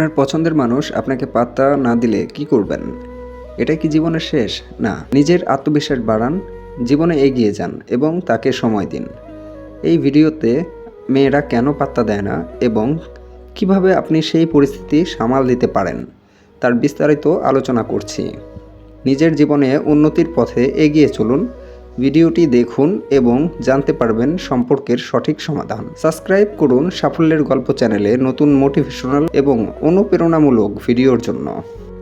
আপনার পছন্দের মানুষ আপনাকে পাত্তা না দিলে কি করবেন? এটা কি জীবনের শেষ? না, নিজের আত্মবিশ্বাস বাড়ান, জীবনে এগিয়ে যান এবং তাকে সময় দিন। এই ভিডিওতে মেয়েরা কেন পাত্তা দেয় না এবং কীভাবে আপনি সেই পরিস্থিতি সামাল দিতে পারেন, তার বিস্তারিত আলোচনা করছি। নিজের জীবনে উন্নতির পথে এগিয়ে চলুন ভিডিওটি দেখুন এবং জানতে পারবেন সম্পর্কের সঠিক সমাধান। সাবস্ক্রাইব করুন সাফল্যের গল্প চ্যানেলে নতুন মোটিভেশনাল এবং অনুপ্রেরণামূলক ভিডিওর জন্য।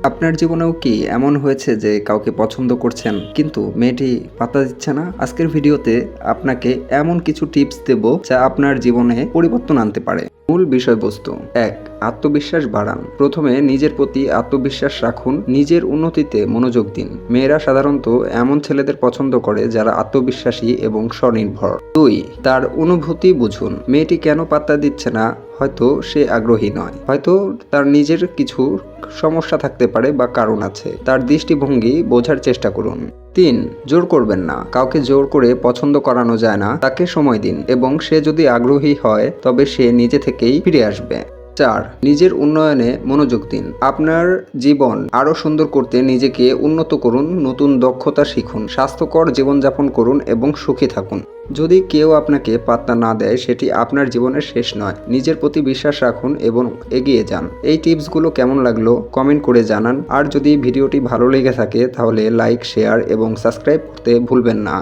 আপনার জীবনেও কি এমন হয়েছে যে কাউকে পছন্দ করছেন কিন্তু মেয়েটি পাতা দিচ্ছে না? আজকের ভিডিওতে আপনাকে এমন কিছু টিপস দেব যা আপনার জীবনে পরিবর্তন আনতে পারে। মূল বিষয়বস্তু, এক আত্মবিশ্বাস বাড়ান। প্রথমে নিজের প্রতি আত্মবিশ্বাস রাখুন, নিজের উন্নতিতে মনোযোগ দিন। মেয়েরা সাধারণত এমন ছেলেদের পছন্দ করে যারা আত্মবিশ্বাসী এবং স্বনির্ভর। দুই, তার অনুভূতি বুঝুন। মেয়েটি কেন পাত্তা দিচ্ছে না? হয়তো সে আগ্রহী নয়। হয়তো তার নিজের কিছু সমস্যা থাকতে পারে বা কারণ আছে। তার দৃষ্টিভঙ্গি বোঝার চেষ্টা করুন। তিন, জোর করবেন না। কাউকে জোর করে পছন্দ করানো যায় না। তাকে সময় দিন এবং সে যদি আগ্রহী হয়, তবে সে নিজে থেকেই ফিরে আসবে। চার নিজের উন্নয়নে মনোযোগ দিন। আপনার জীবন আরও সুন্দর করতে নিজেকে উন্নত করুন, নতুন দক্ষতা শিখুন, স্বাস্থ্যকর জীবনযাপন করুন এবং সুখী থাকুন। যদি কেউ আপনাকে পাত্তা না দেয়, সেটি আপনার জীবনের শেষ নয়। নিজের প্রতি বিশ্বাস রাখুন এবং এগিয়ে যান। এই টিপসগুলো কেমন লাগল কমেন্ট করে জানান। আর যদি ভিডিওটি ভালো লেগে থাকে, তাহলে লাইক, শেয়ার এবং সাবস্ক্রাইব করতে ভুলবেন না।